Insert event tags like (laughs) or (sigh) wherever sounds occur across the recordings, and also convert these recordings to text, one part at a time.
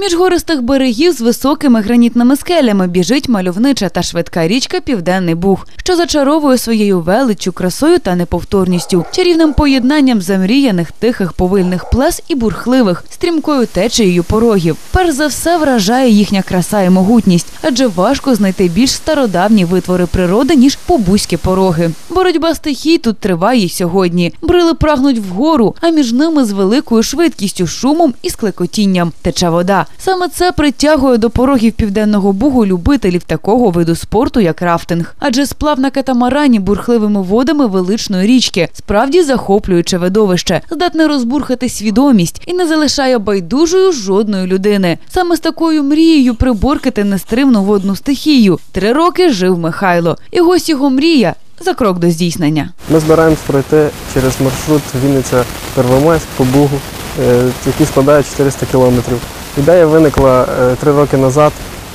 Між гористих берегів з високими гранітними скелями біжить мальовнича та швидка річка Південний Буг, що зачаровує своєю величчю, красою та неповторністю, чарівним поєднанням замріяних тихих повильних плес і бурхливих, стрімкою течією порогів. Перш за все вражає їхня краса і могутність, адже важко знайти більш стародавні витвори природи ніж побузькі пороги. Боротьба стихій тут триває й сьогодні. Брили прагнуть вгору, а між ними з великою швидкістю, шумом і склекотінням тече вода. Саме це притягує до порогів південного бугу любителів такого виду спорту, як рафтинг. Адже сплав на катамарані бурхливими водами величної річки справді захоплююче видовище, здатне розбурхати свідомість і не залишає байдужою жодної людини. Саме з такою мрією приборкати нестримну водну стихію. Три роки жив Михайло, і ось його мрія за крок до здійснення. Ми збираємось пройти через маршрут Вінниця Первомайськ по Бугу, е, який складає 400 кілометрів. Ідея виникла е, три роки назад.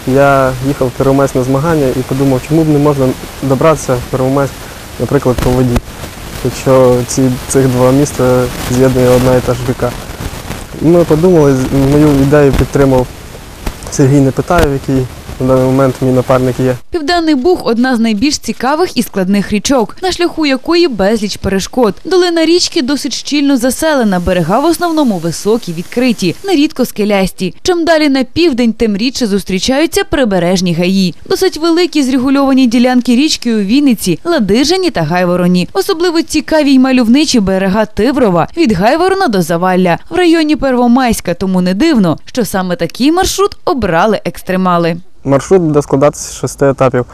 Я їхав в Первомайськ на змагання і подумав, чому б не можна добратися в Первомайськ, наприклад, по воді, якщо ці, цих два міста з'єднує одна і та ж ріка. Ми подумали, мою ідею підтримав Сергій Непитаєв, який на даний момент мій напарник є. Південний Буг одна з найбільш цікавих і складних річок, на шляху якої безліч перешкод. Долина річки досить щільно заселена, берега в основному високі, відкриті, нерідко скелясті. Чим далі на південь, тим рідше зустрічаються прибережні гаї. Досить великі зрегульовані ділянки річки у Вінниці, Ладижині та Гайвороні. Особливо цікаві й мальовничі берега Тиврова від Гайворона до Завалля в районі Первомайська. Тому не дивно, що саме такий маршрут обрали екстремали. Маршрут буде складатися з шести етапів.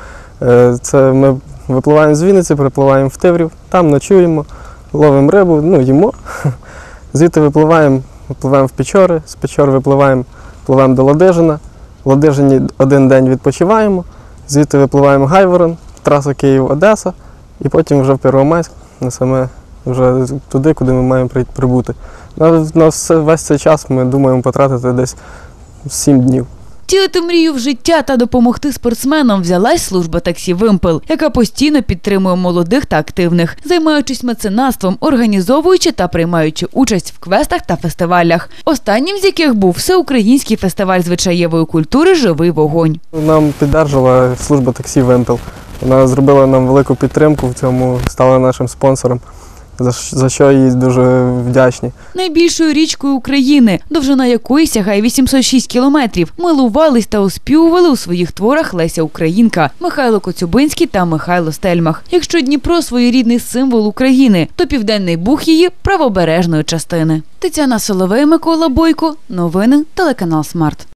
Е, Це ми випливаємо з Вінниці, припливаємо в Тиврів, там ночуємо, ловимо рибу, ну, їмо. (laughs) Звідти випливаємо, випливаємо в Печори, з Печор випливаємо, впливаємо до Ладижина. В Ладижині один день відпочиваємо, звідти випливаємо Гайворон, траса Київ-Одеса, і потім вже в Первомайськ, на саме вже туди, куди ми маємо прибути. На, на весь цей час ми думаємо потратити десь 7 днів. Втілити мрію в життя та допомогти спортсменам взялась служба таксі Вимпел, яка постійно підтримує молодих та активних, займаючись меценатством, організовуючи та приймаючи участь в квестах та фестивалях. Останнім з яких був всеукраїнський фестиваль звичаєвої культури Живий вогонь. Нам піддержала служба таксі Вемпел. Вона зробила нам велику підтримку в цьому, стала нашим спонсором, за, що їй дуже вдячні. Найбільшою річкою України, довжина якої сягає 806 кілометрів, милувались та оспівували у своїх творах Леся Українка, Михайло Коцюбинський та Михайло Стельмах. Якщо Дніпро своєрідний символ України, то Південний Буг її правобережної частини. Тетяна Соловей, Микола Бойко. Новини телеканал Смарт.